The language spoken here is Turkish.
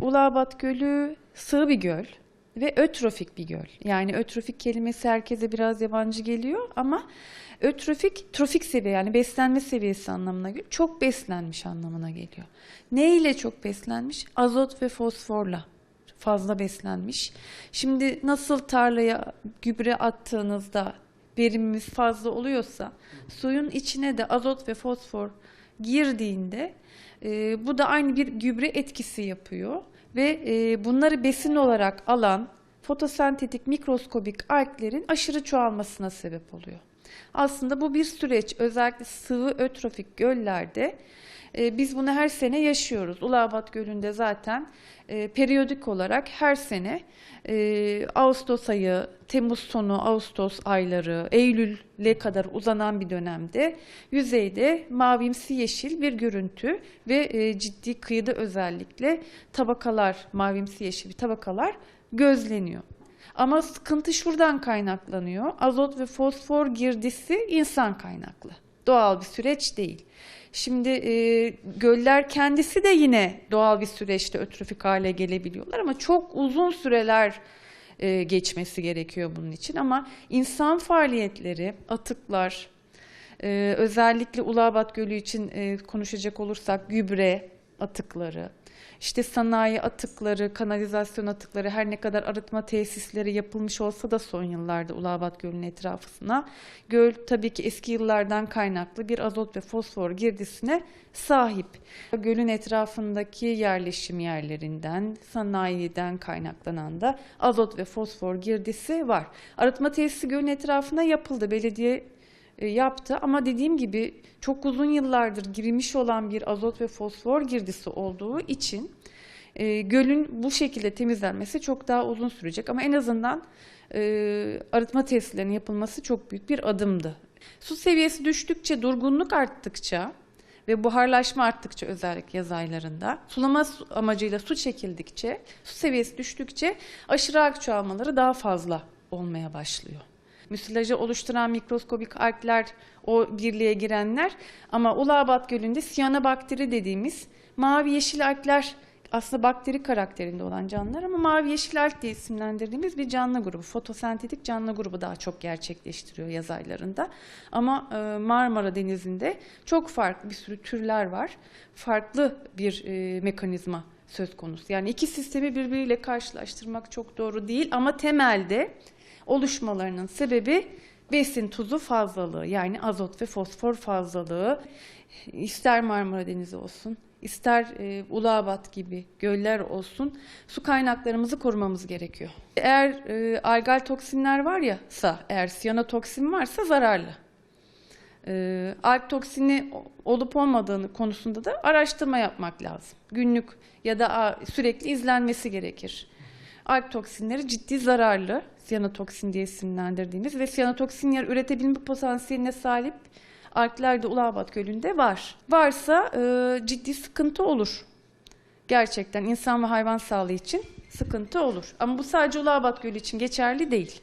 Ulaabat Gölü sığ bir göl ve ötrofik bir göl. Yani ötrofik kelimesi herkese biraz yabancı geliyor ama ötrofik trofik seviye yani beslenme seviyesi anlamına geliyor. Çok beslenmiş anlamına geliyor. Ne ile çok beslenmiş? Azot ve fosforla fazla beslenmiş. Şimdi nasıl tarlaya gübre attığınızda verimimiz fazla oluyorsa suyun içine de azot ve fosfor girdiğinde e, bu da aynı bir gübre etkisi yapıyor ve e, bunları besin olarak alan fotosentetik mikroskobik alglerin aşırı çoğalmasına sebep oluyor. Aslında bu bir süreç. Özellikle sıvı ötrofik göllerde e, biz bunu her sene yaşıyoruz. Ulaabat Gölü'nde zaten e, periyodik olarak her sene e, Ağustos ayı, Temmuz sonu, Ağustos ayları, Eylül'e kadar uzanan bir dönemde yüzeyde mavimsi yeşil bir görüntü ve e, ciddi kıyıda özellikle tabakalar, mavimsi yeşil bir tabakalar gözleniyor. Ama sıkıntı şuradan kaynaklanıyor. Azot ve fosfor girdisi insan kaynaklı. Doğal bir süreç değil. Şimdi e, göller kendisi de yine doğal bir süreçte ötrofik hale gelebiliyorlar ama çok uzun süreler e, geçmesi gerekiyor bunun için. Ama insan faaliyetleri, atıklar, e, özellikle Ulaabat Gölü için e, konuşacak olursak gübre atıkları, işte sanayi atıkları, kanalizasyon atıkları her ne kadar arıtma tesisleri yapılmış olsa da son yıllarda Ulaabat Gölü'nün etrafına göl tabii ki eski yıllardan kaynaklı bir azot ve fosfor girdisine sahip. Gölün etrafındaki yerleşim yerlerinden, sanayiden kaynaklanan da azot ve fosfor girdisi var. Arıtma tesisi gölün etrafına yapıldı. Belediye yaptı. Ama dediğim gibi çok uzun yıllardır girmiş olan bir azot ve fosfor girdisi olduğu için e, gölün bu şekilde temizlenmesi çok daha uzun sürecek. Ama en azından e, arıtma tesislerinin yapılması çok büyük bir adımdı. Su seviyesi düştükçe, durgunluk arttıkça ve buharlaşma arttıkça özellikle yaz aylarında sulama su- amacıyla su çekildikçe, su seviyesi düştükçe aşırı alg çoğalmaları daha fazla olmaya başlıyor müsilajı oluşturan mikroskobik algler o birliğe girenler ama Ulaabat Gölü'nde siyanobakteri dediğimiz mavi yeşil algler aslında bakteri karakterinde olan canlılar ama mavi yeşil alg diye isimlendirdiğimiz bir canlı grubu. Fotosentetik canlı grubu daha çok gerçekleştiriyor yaz aylarında. Ama e, Marmara Denizi'nde çok farklı bir sürü türler var. Farklı bir e, mekanizma söz konusu. Yani iki sistemi birbiriyle karşılaştırmak çok doğru değil ama temelde oluşmalarının sebebi besin tuzu fazlalığı yani azot ve fosfor fazlalığı. İster Marmara Denizi olsun, ister e, Ulaabat gibi göller olsun su kaynaklarımızı korumamız gerekiyor. Eğer e, algal toksinler var ya sa, eğer siyanotoksin varsa zararlı. E, alg toksini olup olmadığını konusunda da araştırma yapmak lazım. Günlük ya da sürekli izlenmesi gerekir. Alg toksinleri ciddi zararlı. Siyanotoksin diye isimlendirdiğimiz ve siyanotoksin yer üretebilme potansiyeline sahip algler de Ulaabat Gölü'nde var. Varsa e, ciddi sıkıntı olur. Gerçekten insan ve hayvan sağlığı için sıkıntı olur. Ama bu sadece Ulaabat Gölü için geçerli değil.